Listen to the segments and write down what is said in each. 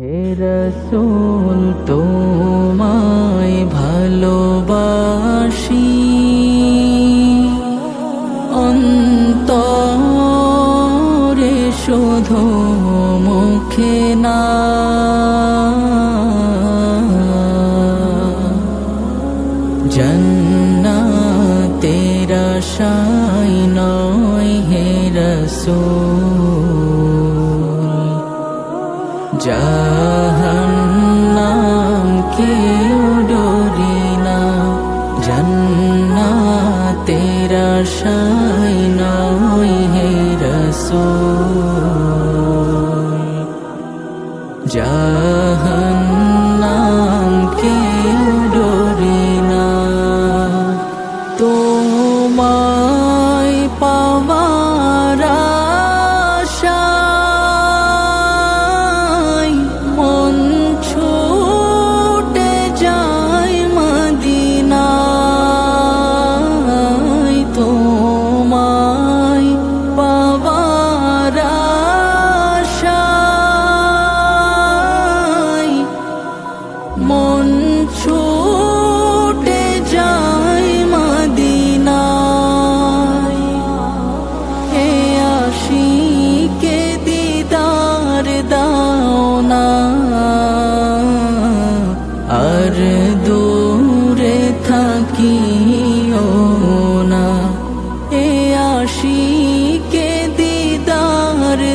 হে রসুল তোমায় ভালোবাসি। অন্তরে শুধু মুখে না। জন্নাতের আশাই নয় হে রসুল। জাহান্নাম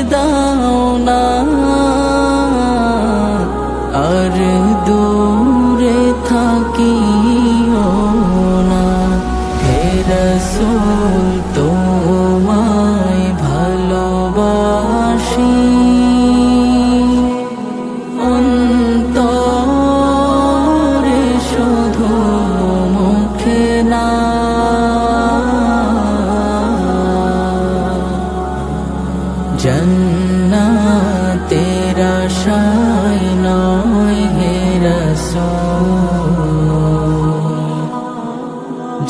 দাও না। আর দূরে থাকিও না। হে রসুল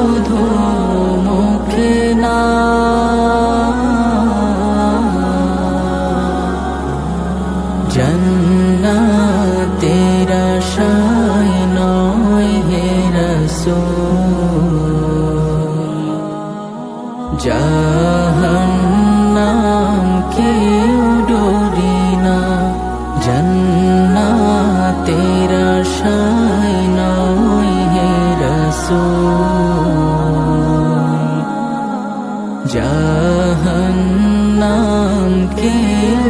শুধু মুখে না। জন্নাতের আশায় নয় হে রসুল। জাহান্নাম জাহান্নাম কেউ